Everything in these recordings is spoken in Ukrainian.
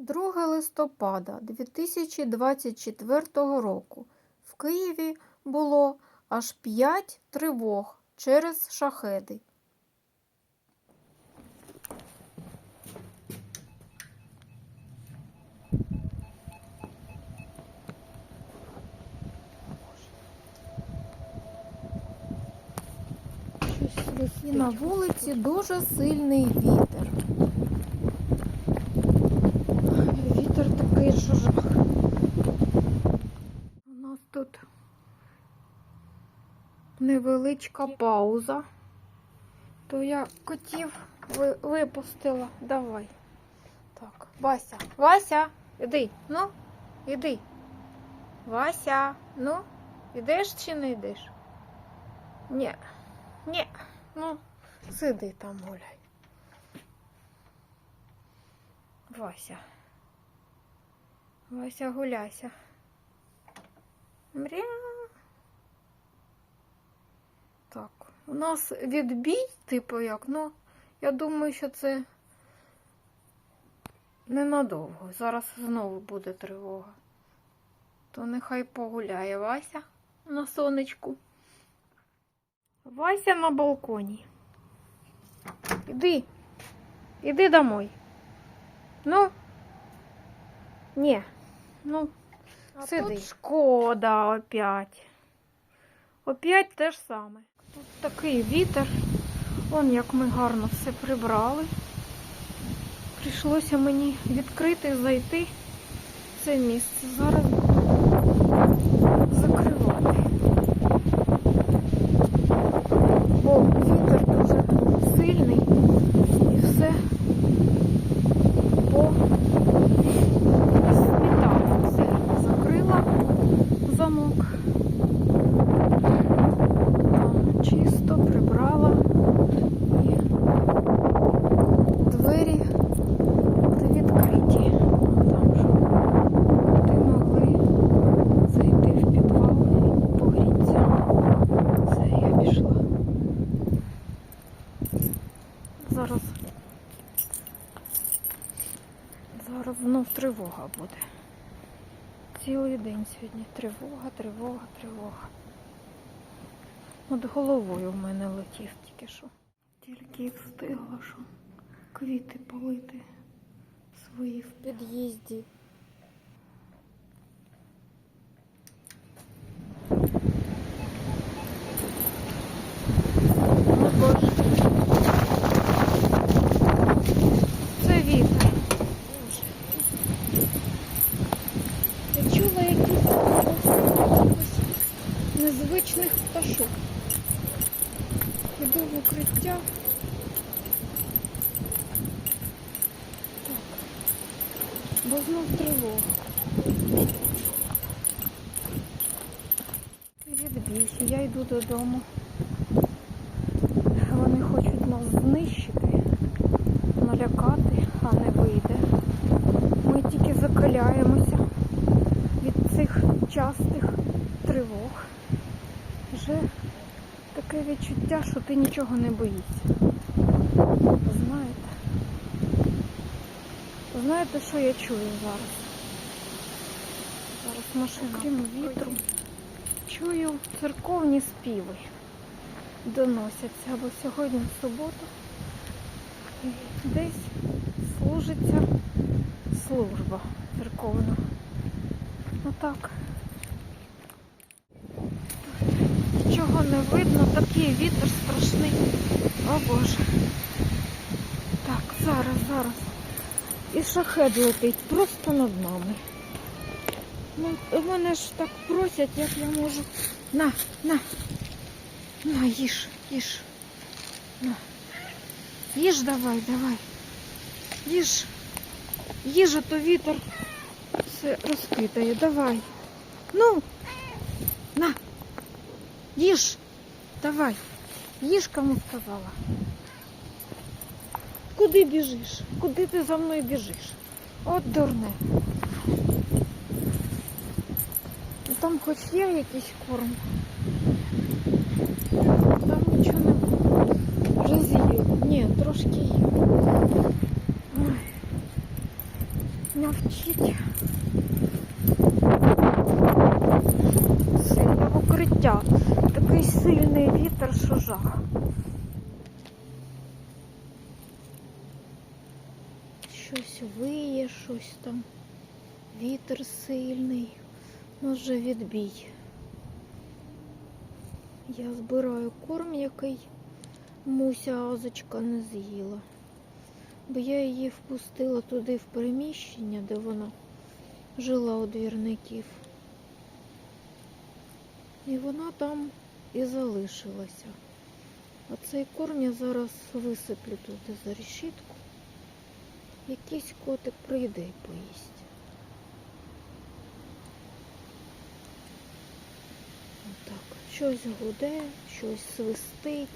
2 листопада 2024 року в Києві було аж 5 тривог через шахеди. На вулиці дуже сильний вітер. Вітер такий, що. У нас тут невеличка пауза. То я котів випустила. Давай. Так, Вася, Вася, іди, ну, іди. Вася, ну, ідеш чи не йдеш? Ні, ні, ну, сиди там гуляй. Вася. Вася гуляйся. Мря. Так, у нас відбій, типу як, ну, я думаю, що це ненадовго. Зараз знову буде тривога. То нехай погуляє Вася на сонечку. Вася на балконі. Іди. Іди домой. Ну. Ні. Ну, А сиди. тут шкода опять. Опять те ж саме. Тут такий вітер. Вон як ми гарно все прибрали. Прийшлося мені відкрити, зайти в це місце. Зараз буду закривати. Бо вітер дуже сильний і все по смітало. Все закрила замок. Там чисто прибрала і двері були відкриті. Там щоб коти могли зайти в підвал і погрітися. Все, я пішла. Зараз. Зараз знов тривога буде. Цілий день сьогодні тривога, тривога, тривога. От головою в мене летів тільки що. Тільки встигла, що квіти полити свої в під'їзді. О Боже. Це вітер. Я чула якісь якихось незвичних пташок. Іду в укриття. Так. Бо знов тривога. Відбійся, я йду додому. Вони хочуть нас знищити, налякати, а не вийде. Ми тільки закаляємося від цих частих тривог. Вже таке відчуття, що ти нічого не боїшся. Знаєте? Знаєте, що я чую зараз? Зараз машина, крім вітру, чую церковні співи доносяться, бо сьогодні субота і десь служиться служба церковна. Отак. Нічого не видно, такий вітер страшний. О Боже. Так, зараз, зараз. І шахет летить просто над нами. Ну, вони ж так просять, як я можу. На, на. На, їж, їж. На. Їж давай, давай. Їж. Їж, а то вітер все розкидає. Давай. Ну. На. Їж. Давай. Їж, кому сказала. Куди біжиш? Куди ти за мною біжиш? От дурне. Ну, Там хоч є якийсь корм. Там нічого не було. Вже з'їв. Ні, трошки є. Ой. У мене Вчить. Сильне укриття. Такий сильний вітер, що жах. Щось виє, щось там. Вітер сильний. Може відбій. Я збираю корм, який Муся Азочка не з'їла. Бо я її впустила туди в приміщення, де вона жила у двірників. І вона там і залишилася. А цей корм я зараз висиплю туди за решітку. Якийсь котик прийде і поїсть. Отак. Щось гуде, щось свистить.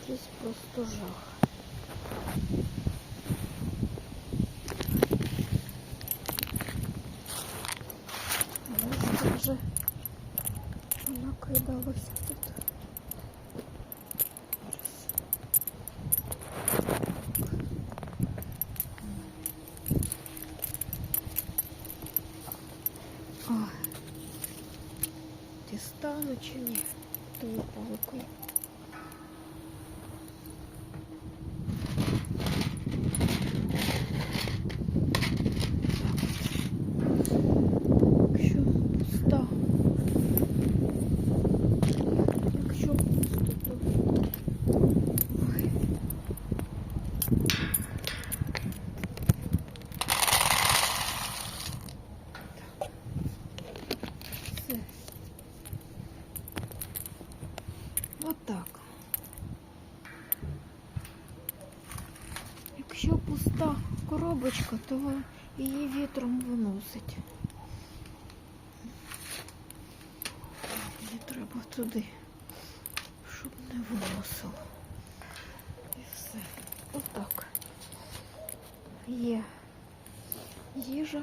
Якийсь просто жах. Ось вже накидалося тут. Зараз. Ой. Дістану чи ні? Тою палкою. Якщо пуста. Якщо пусто, то. Ой. Так. Все. Отак. Якщо пуста коробочка, то її вітром виносить. Мені треба туди, щоб не виносило. І все. Отак. Є їжа.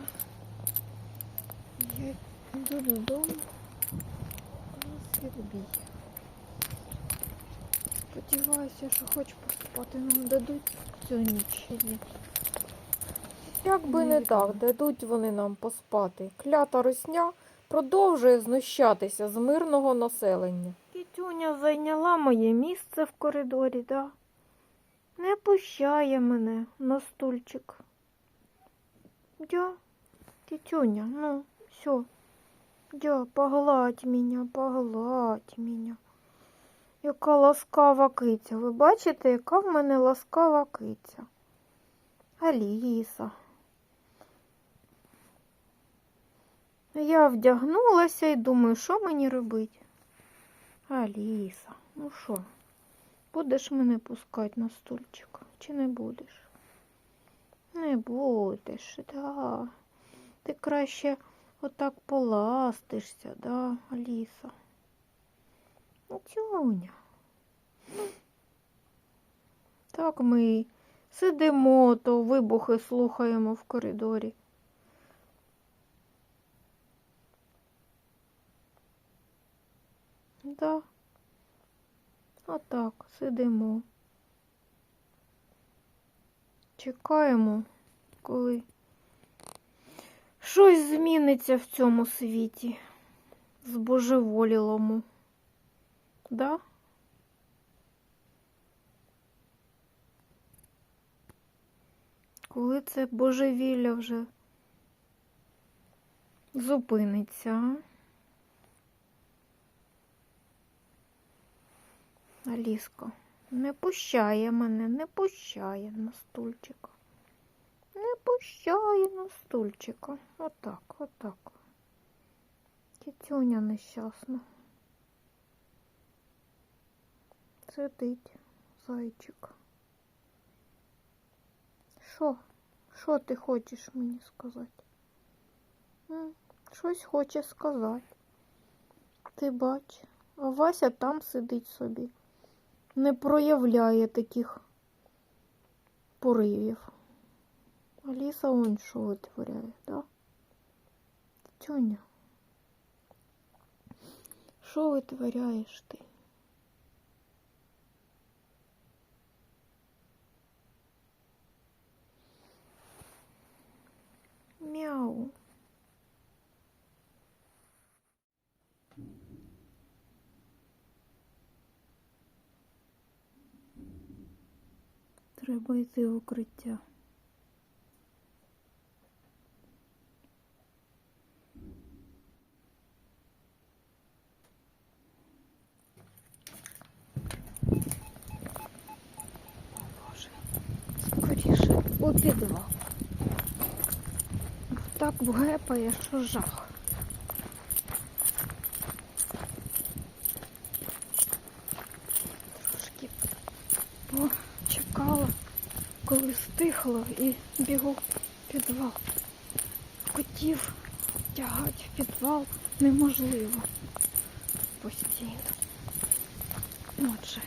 Я йду додому. У нас відбій. Сподіваюся, що хоч поспати нам дадуть цю ніч. Як би не так, дадуть вони нам поспати. Клята русня продовжує знущатися з мирного населення. Кітюня зайняла моє місце в коридорі, да? Не пущає мене на стульчик. Дя, тітюня, ну, все. Дя, погладь мене, погладь мене. Яка ласкава киця. Ви бачите, яка в мене ласкава киця? Аліса. Я вдягнулася і думаю, що мені робити? Аліса, ну що, будеш мене пускати на стульчик чи не будеш? Не будеш, да. Ти краще отак поластишся, да, Аліса? Ну, тюня. Так ми сидимо, то вибухи слухаємо в коридорі. Да. Отак, сидимо. Чекаємо, коли щось зміниться в цьому світі збожеволілому. Да? Коли це божевілля вже зупиниться, а? Аліска, не пущає мене, не пущає на стульчика. Не пущає на стульчика. Отак, отак. Тітюня нещасна. Сидить зайчик. Що? Що ти хочеш мені сказати? Щось хоче сказати. Ти бач, а Вася там сидить собі не проявляє таких поривів. Аліса он що витворяє, да? Тьоня. Що витворяєш ти? Треба йти в укриття. Боже, скоріше у підвал. Так гепає, що жах. Стихло і бігу в підвал. Котів тягати в підвал неможливо постійно. Отже,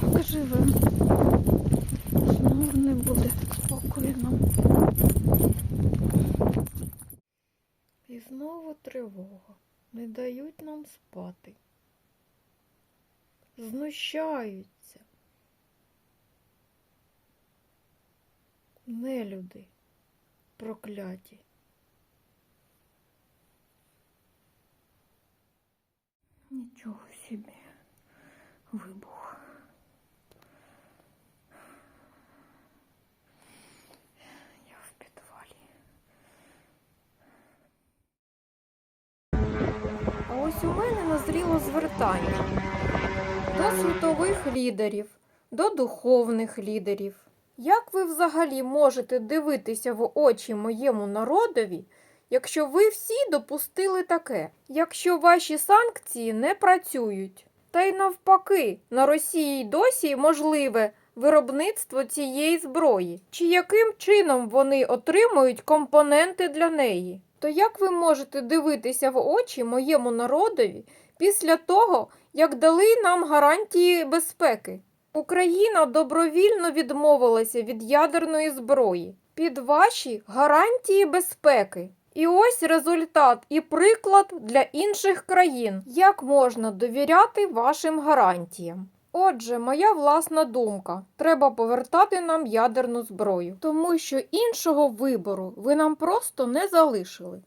так живемо. Знову не буде спокою нам. І знову тривога. Не дають нам спати. Знущаються. Нелюди прокляті. Нічого собі. Вибух. Я в підвалі. А ось у мене назріло звертання до світових лідерів, до духовних лідерів. Як ви взагалі можете дивитися в очі моєму народові, якщо ви всі допустили таке, якщо ваші санкції не працюють? Та й навпаки, на Росії й досі можливе виробництво цієї зброї, чи яким чином вони отримують компоненти для неї? То як ви можете дивитися в очі моєму народові після того, як дали нам гарантії безпеки? Україна добровільно відмовилася від ядерної зброї під ваші гарантії безпеки. І ось результат і приклад для інших країн, як можна довіряти вашим гарантіям. Отже, моя власна думка: треба повертати нам ядерну зброю, тому що іншого вибору ви нам просто не залишили.